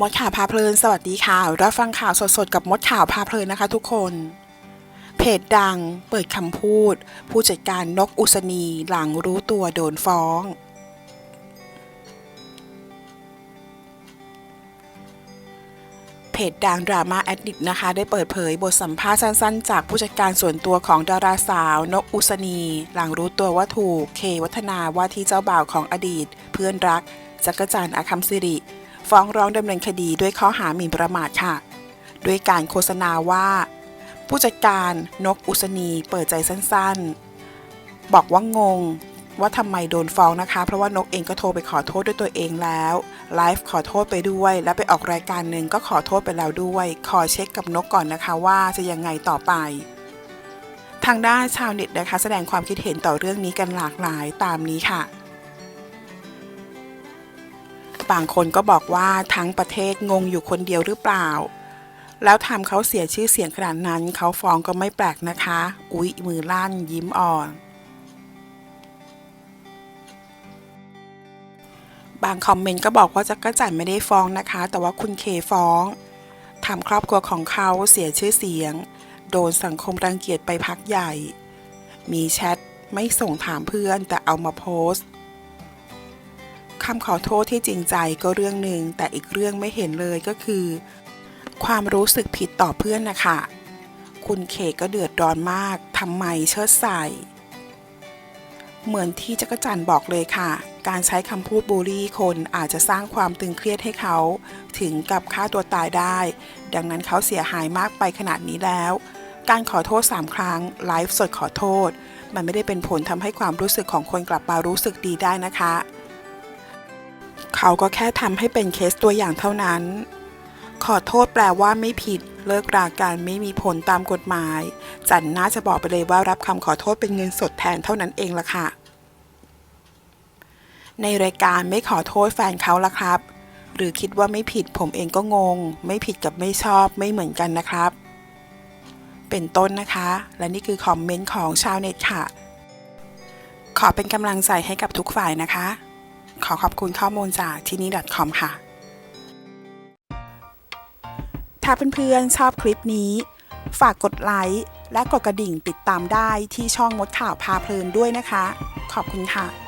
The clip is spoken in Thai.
มดข่าวพาเพลิน สวัสดีค่ะ รับฟังข่าวสดๆ กับมดข่าวพาเพลินนะคะทุกคน เพจดังเปิดคำพูด ผู้จัดการนกอุศนีหลังรู้ตัวโดนฟ้อง เพจดังดราม่าแอดดิกนะคะ ได้เปิดเผยบทสัมภาษณ์สั้นๆ จากผู้จัดการส่วนตัวของดาราสาว นกอุศนี หลังรู้ตัวว่าถูกเควัฒนาว่าที่เจ้าบ่าวของอดีต เพื่อนรักจักรจันทร์อาคัมสิริ ฟ้องร้องดำเนินคดีด้วยข้อหาหมิ่นประมาทค่ะ ด้วยการโฆษณาว่า ผู้จัดการนกอุศนีเปิดใจสั้นๆ บอกว่างงว่าทำไมโดนฟ้องนะคะ เพราะว่านกเองก็โทรไปขอโทษด้วยตัวเองแล้วไลฟ์ขอโทษไปด้วย และไปออกรายการหนึ่งก็ขอโทษไปแล้วด้วย ขอเช็คกับนกก่อนนะคะว่าจะยังไงต่อไป ทางด้านชาวเน็ตนะคะ แสดงความคิดเห็นต่อเรื่องนี้กันหลากหลายตามนี้ค่ะ บางคนก็บอกว่าทั้งประเทศงงอยู่คนเดียวหรือเปล่า แล้วทำเขาเสียชื่อเสียงขนาดนั้นเขาฟ้องก็ไม่แปลกนะคะ อุ๊ยมือลั่นยิ้มอ่อน บางคอมเมนต์ก็บอกว่าจักรจันไม่ได้ฟ้องนะคะ แต่ว่าคุณเคฟ้องทำครอบครัวของเขาเสียชื่อเสียง โดนสังคมรังเกียจไปพักใหญ่ มีแชทไม่ส่งถามเพื่อนแต่เอามาโพสต์ คำขอโทษที่จริงใจก็เรื่องหนึ่งแต่อีกเรื่องไม่เห็นเลยก็คือ ความรู้สึกผิดต่อเพื่อนนะคะ คุณเคก็เดือดร้อนมากทำไมเชิดใส่ เหมือนที่จักรจันบอกเลยค่ะ การใช้คำพูดบูลลี่คนอาจจะสร้างความตึงเครียดให้เขา ถึงกับฆ่าตัวตายได้ ดังนั้นเขาเสียหายมากไปขนาดนี้แล้ว การขอโทษ 3 ครั้งไลฟ์สดขอโทษ มันไม่ได้เป็นผลทำให้ความรู้สึกของคนกลับมารู้สึกดีได้นะคะ เขาก็แค่ทำให้เป็นเคสตัวอย่างเท่านั้น ขอโทษแปลว่าไม่ผิด เลิกรากันไม่มีผลตามกฎหมาย จันน่าจะบอกไปเลยว่ารับคำขอโทษเป็นเงินสดแทนเท่านั้นเองละค่ะ ในรายการไม่ขอโทษแฟนเขาละครับ หรือคิดว่าไม่ผิดผมเองก็งง ไม่ผิดกับไม่ชอบไม่เหมือนกันนะครับ เป็นต้นนะคะ และนี่คือคอมเมนต์ของชาวเน็ตค่ะ ขอเป็นกำลังใจให้กับทุกฝ่ายนะคะ ขอขอบคุณข้อมูลจากที่นี่ .com ค่ะ ถ้าเพื่อนๆชอบคลิปนี้ ฝากกดไลค์และกดกระดิ่งติดตามได้ที่ช่องมดข่าวพาเพลินด้วยนะคะ ขอบคุณค่ะ